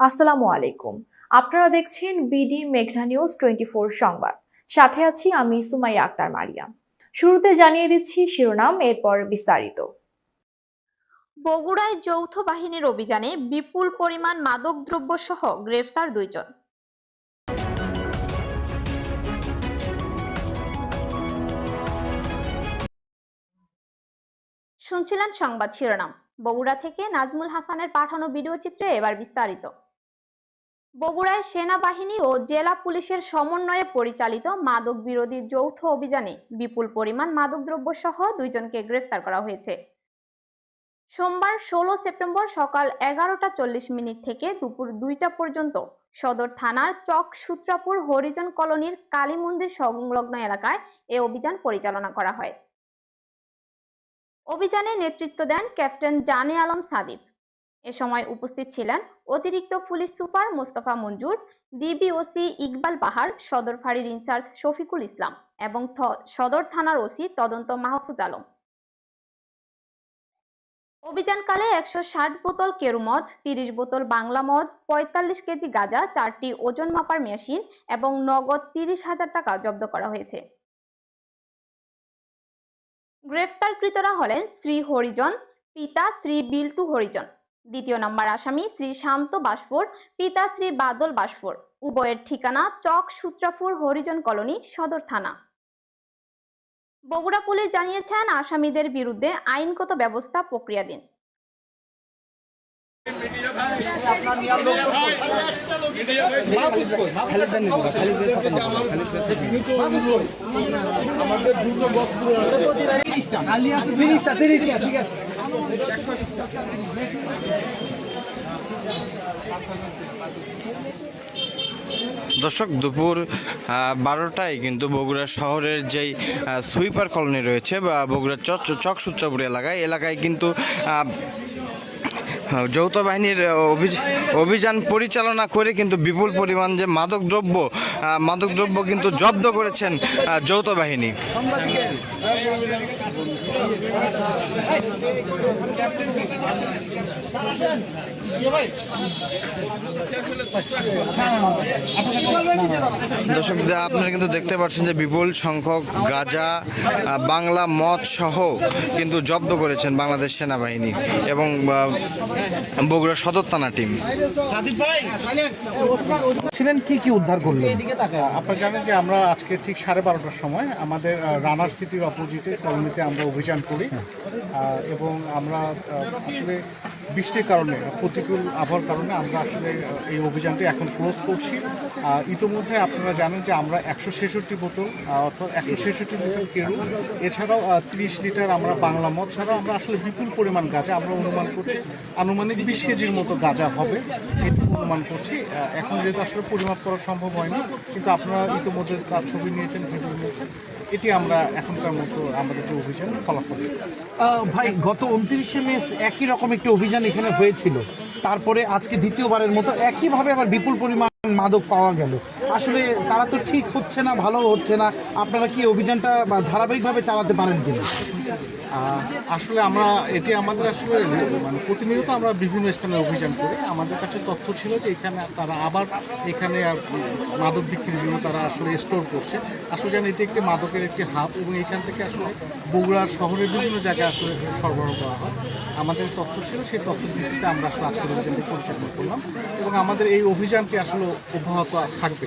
আসসালামু আলাইকুম। আপনারা দেখছেন বিডি মেঘনা নিউজ টোয়েন্টি সংবাদ। সাথে আছি আমি সুমাইয়া আক্তার মারিয়া। শুরুতে জানিয়ে দিচ্ছি শিরোনাম, এরপর বিস্তারিত। বগুড়ায় যৌথ বাহিনীর অভিযানে বিপুল পরিমাণ মাদকদ্রব্য সহ গ্রেফতার দুইজন। শুনছিলেন সংবাদ শিরোনাম। বগুড়া থেকে নাজমুল হাসানের পাঠানো ভিডিও চিত্রে এবার বিস্তারিত। বগুড়ায় সেনাবাহিনী ও জেলা পুলিশের সমন্বয়ে পরিচালিত মাদক বিরোধী যৌথ অভিযানে বিপুল পরিমাণ মাদকদ্রব্য সহ দুইজনকে গ্রেফতার করা হয়েছে। সোমবার ষোলো সেপ্টেম্বর সকাল এগারোটা চল্লিশ মিনিট থেকে দুপুর দুইটা পর্যন্ত সদর থানার চক সূত্রাপুর হরিজন কলোনির কালী মন্দির সংলগ্ন এলাকায় এ অভিযান পরিচালনা করা হয়। অভিযানে নেতৃত্ব দেন ক্যাপ্টেন জানে আলম সাদিব এ সময় উপস্থিত ছিলেন অতিরিক্ত police super Mostafa Manjur, DBOC Iqbal পাহাড় সদর ফাঁড়ির ইনচার্জ শফিকুল ইসলাম এবং সদর থানার ওসি তদন্ত মাহফুজ আলম। অভিযানকালে একশো ষাট বোতল কেরু মদ তিরিশ বোতল বাংলা মদ, পঁয়তাল্লিশ কেজি গাঁজা, চারটি ওজন মাপার মেশিন এবং নগদ তিরিশ হাজার টাকা জব্দ করা হয়েছে। গ্রেফতারকৃতরা হলেন শ্রী হরিজন, পিতা শ্রী বিল্টু হরিজন। দ্বিতীয় নম্বর আসামি শ্রী শান্ত বাসফোর, পিতা শ্রী বাদল বাসফোর। উভয়ের ঠিকানা চক সূত্রাপুর, হরিজন কলোনি, সদর থানা। বগুড়া পুলিশ জানিয়েছেন, আসামিদের বিরুদ্ধে আইনগত ব্যবস্থা প্রক্রিয়াধীন। দর্শক, দুপুর বারোটায় কিন্তু বগুড়া শহরের যেই সুইপার কলোনি রয়েছে বা বগুড়া চক চকসূত্রাপুর এলাকায়। এলাকায় কিন্তু যৌথ বাহিনীর অভিয- অভিযান পরিচালনা করে কিন্তু বিপুল পরিমাণ যে মাদকদ্রব্য মাদকদ্রব্য কিন্তু জব্দ করেছেন যৌথ বাহিনী। দর্শক, আপনারা কিন্তু দেখতে পাচ্ছেন যে বিপুল সংখ্যক গাজা বাংলা মদ সহ কিন্তু জব্দ করেছেন বাংলাদেশ সেনাবাহিনী এবং বগুড়া সদর থানা টিম ছিলেন কি কি উদ্ধার করলেন? আপনারা জানেন যে আমরা আজকে ঠিক সাড়ে বারোটার সময় আমাদের রানার সিটির অপোজিটে কলোনিতে আমরা অভিযান করি এবং আমরা আসলে বৃষ্টির কারণে প্রতিকূল আবহাওয়ার কারণে আমরা আসলে এই অভিযানটি এখন ক্লোজ করছি। ইতোমধ্যে আপনারা জানেন যে আমরা একশো ছেষট্টি বোতল অর্থাৎ একশো ছেষট্টি লিটার কেরু এছাড়াও তিরিশ লিটার আমরা বাংলা মদ ছাড়াও আমরা আসলে বিপুল পরিমাণ গাঁজা আমরা অনুমান করছি। আনুমানিক বিশ কেজির মতো গাঁজা হবে এটুকু অনুমান করছি। এখন যেহেতু আসলে পরিমাপ করা সম্ভব হয়নি, কিন্তু আপনারা ইতিমধ্যে তার ছবি নিয়েছেন, ভিডিও নিয়েছেন, এটি আমরা এখনকার মতো আমাদের যে অভিযান, ফলাফল ভাই, গত উনত্রিশে মে একই রকম একটি অভিযান এখানে হয়েছিল। তারপরে আজকে দ্বিতীয়বারের মতো একইভাবে আবার বিপুল পরিমাণ মাদক পাওয়া গেল। আসলে তারা তো ঠিক হচ্ছে না ভালো হচ্ছে না। আপনারা কি অভিযানটা ধারাবাহিকভাবে চালাতে পারেন কিনা আসলে আমরা এটি আমাদের আসলে মানে প্রতিনিয়ত আমরা বিভিন্ন স্থানে অভিযান করি। আমাদের কাছে তথ্য ছিল যে এখানে তারা আবার এখানে মাদক বিক্রির জন্য তারা আসলে স্টোর করছে। আসলে যেন এটি একটি মাদকের একটি হাব এবং এখান থেকে আসলে বগুড়ার শহরের বিভিন্ন জায়গায় আসলে সরবরাহ করা হয়। আমাদের তথ্য ছিল, সেই তথ্যের ভিত্তিতে আমরা আসলে আজকের অভিযানটি পরিচালনা করলাম এবং আমাদের এই অভিযানটি আসলে অব্যাহত থাকবে।